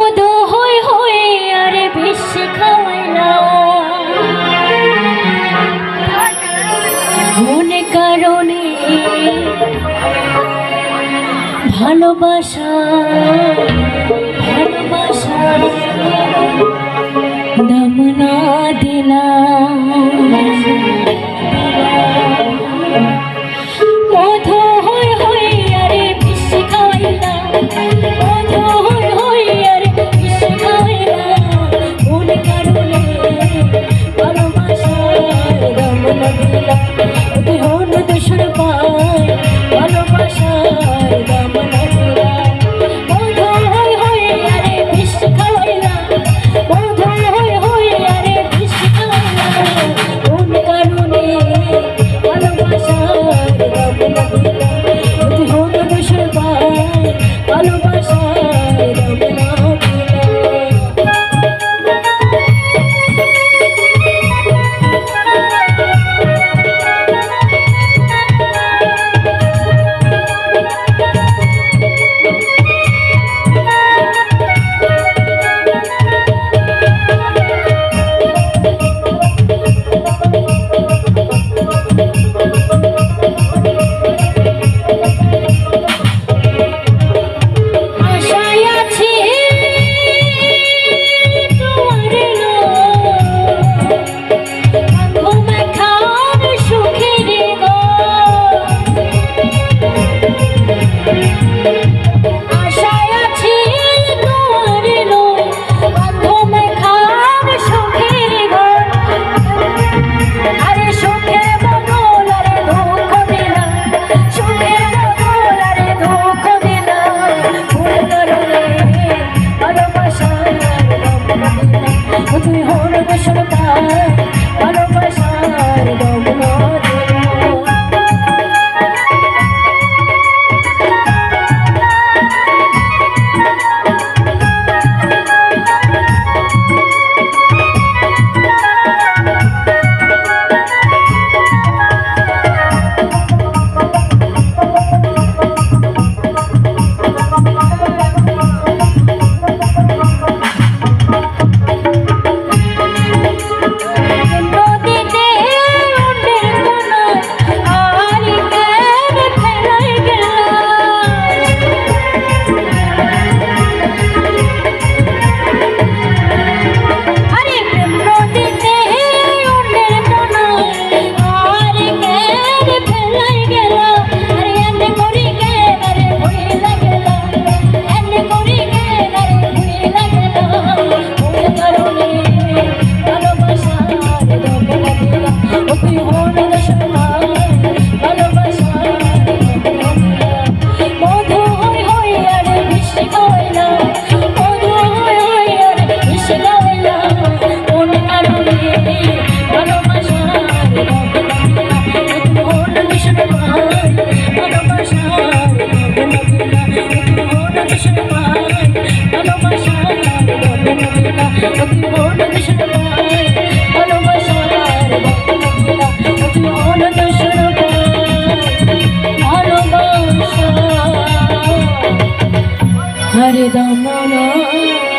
মধু হয়ে আরে বেশি খাওয়াই না। মনে কারণে ভালোবাসা বেদনা